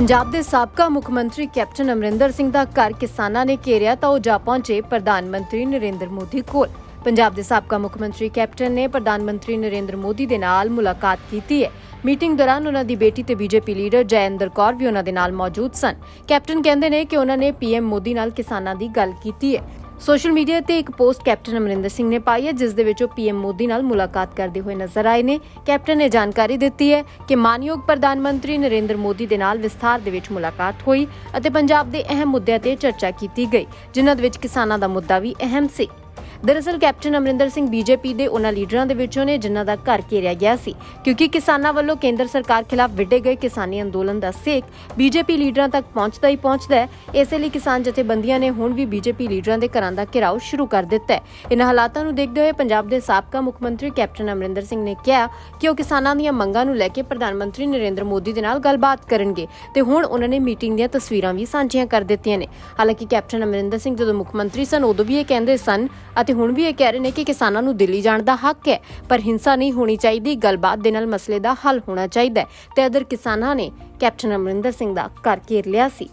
ਪੰਜਾਬ ਦੇ ਸਾਬਕਾ ਮੁੱਖ ਮੰਤਰੀ ਕੈਪਟਨ ਅਮਰਿੰਦਰ ਸਿੰਘ ਦਾ ਘਰ ਕਿਸਾਨਾਂ ਨੇ ਘੇਰਿਆ ਤਾਂ ਉਹ ਜਾ ਪਹੁੰਚੇ ਪ੍ਰਧਾਨ ਮੰਤਰੀ ਨਰਿੰਦਰ ਮੋਦੀ ਕੋਲ। ਪੰਜਾਬ ਦੇ ਸਾਬਕਾ ਮੁੱਖ ਮੰਤਰੀ ਕੈਪਟਨ ਨੇ ਪ੍ਰਧਾਨ ਮੰਤਰੀ ਨਰਿੰਦਰ ਮੋਦੀ ਦੇ ਨਾਲ ਮੁਲਾਕਾਤ ਕੀਤੀ ਹੈ। ਮੀਟਿੰਗ ਦੌਰਾਨ ਉਹਨਾਂ ਦੀ ਬੇਟੀ ਤੇ ਬੀਜੇਪੀ ਲੀਡਰ ਜੈਇੰਦਰ ਕੌਰ ਵੀ ਉਹਨਾਂ ਦੇ ਨਾਲ ਮੌਜੂਦ ਸਨ। ਕੈਪਟਨ ਕਹਿੰਦੇ ਨੇ ਕਿ ਉਹਨਾਂ ਨੇ ਪੀਐਮ ਮੋਦੀ ਨਾਲ ਕਿਸਾਨਾਂ ਦੀ ਗੱਲ ਕੀਤੀ ਹੈ। ਸੋਸ਼ਲ ਮੀਡੀਆ ਤੇ ਇੱਕ ਪੋਸਟ ਕੈਪਟਨ ਅਮਰਿੰਦਰ ਸਿੰਘ ਨੇ ਪਾਈ ਹੈ, ਜਿਸ ਦੇ ਵਿੱਚ ਉਹ ਪੀਐਮ ਮੋਦੀ ਨਾਲ ਮੁਲਾਕਾਤ ਕਰਦੇ ਹੋਏ ਨਜ਼ਰ ਆਏ ਨੇ। ਕੈਪਟਨ ਨੇ ਜਾਣਕਾਰੀ ਦਿੱਤੀ ਹੈ ਕਿ ਮਾਨਯੋਗ ਪ੍ਰਧਾਨ ਮੰਤਰੀ ਨਰਿੰਦਰ ਮੋਦੀ ਦੇ ਨਾਲ ਵਿਸਥਾਰ ਦੇ ਵਿੱਚ ਮੁਲਾਕਾਤ ਹੋਈ ਅਤੇ ਪੰਜਾਬ ਦੇ ਅਹਿਮ ਮੁੱਦਿਆਂ ਤੇ ਚਰਚਾ ਕੀਤੀ ਗਈ, ਜਿਨ੍ਹਾਂ ਦੇ ਵਿੱਚ ਕਿਸਾਨਾਂ ਦਾ ਮੁੱਦਾ ਵੀ ਅਹਿਮ ਸੀ। ਦਰਅਸਲ ਕੈਪਟਨ ਅਮਰਿੰਦਰ ਸਿੰਘ ਬੀਜੇਪੀ ਦੇ ਉਹਨਾਂ ਲੀਡਰਾਂ ਦੇ ਵਿੱਚੋਂ ਨੇ ਜਿਨ੍ਹਾਂ ਦਾ ਘਰ ਘੇਰਿਆ ਗਿਆ ਸੀ। ਕਿਉਂਕਿ ਕਿਸਾਨਾਂ ਵੱਲੋਂ ਕੇਂਦਰ ਸਰਕਾਰ ਖਿਲਾਫ ਵਿੱਢੇ ਗਏ ਕਿਸਾਨੀ ਅੰਦੋਲਨ ਦਾ ਸੇਕ ਬੀਜੇਪੀ ਲੀਡਰਾਂ ਤੱਕ ਪਹੁੰਚਦਾ ਹੀ ਪਹੁੰਚਦਾ ਹੈ। ਇਸੇ ਲਈ ਕਿਸਾਨ ਜਥੇਬੰਦੀਆਂ ਨੇ ਹੁਣ ਵੀ ਬੀਜੇਪੀ ਲੀਡਰਾਂ ਦੇ ਘਰਾਂ ਦਾ ਘਿਰਾਓ ਸ਼ੁਰੂ ਕਰ ਦਿੱਤਾ ਹੈ। ਇਹਨਾਂ ਹਾਲਾਤਾਂ ਨੂੰ ਦੇਖਦੇ ਹੋਏ ਪੰਜਾਬ ਦੇ ਸਾਬਕਾ ਮੁੱਖ ਮੰਤਰੀ ਕੈਪਟਨ ਅਮਰਿੰਦਰ ਸਿੰਘ ਨੇ ਕਿਹਾ ਕਿ ਉਹ ਕਿਸਾਨਾਂ ਦੀਆਂ ਮੰਗਾਂ ਨੂੰ ਲੈ ਕੇ ਪ੍ਰਧਾਨ ਮੰਤਰੀ ਨਰਿੰਦਰ ਮੋਦੀ ਦੇ ਨਾਲ ਗੱਲਬਾਤ ਕਰਨਗੇ ਤੇ ਹੁਣ ਉਹਨਾਂ ਨੇ ਮੀਟਿੰਗ ਦੀਆਂ ਤਸਵੀਰਾਂ ਵੀ ਸਾਂਝੀਆਂ ਕਰ ਦਿੱਤੀਆਂ ਨੇ। ਹਾਲਾਂਕਿ ਕੈਪਟਨ ਅਮਰਿੰਦਰ ਸਿੰਘ ਜਦੋਂ ਮੁੱਖ ਮੰਤਰੀ ਸਨ, ਉਦੋਂ ਵੀ ਇਹ ਕਹਿੰਦੇ ਸਨ ਅਤੇ ਹੁਣ ਵੀ ਇਹ ਕਹਿ ਰਹੇ ਨੇ ਕਿ ਕਿਸਾਨਾਂ ਨੂੰ ਦਿੱਲੀ ਜਾਣ ਦਾ ਹੱਕ ਹੈ, ਪਰ ਹਿੰਸਾ ਨਹੀਂ ਹੋਣੀ ਚਾਹੀਦੀ। ਗੱਲਬਾਤ ਦੇ ਨਾਲ ਮਸਲੇ ਦਾ ਹੱਲ ਹੋਣਾ ਚਾਹੀਦਾ ਹੈ। ਤੇ ਅਦਰ ਕਿਸਾਨਾਂ ਨੇ ਕੈਪਟਨ ਅਮਰਿੰਦਰ ਸਿੰਘ ਦਾ ਘਰ ਘੇਰ ਲਿਆ ਸੀ।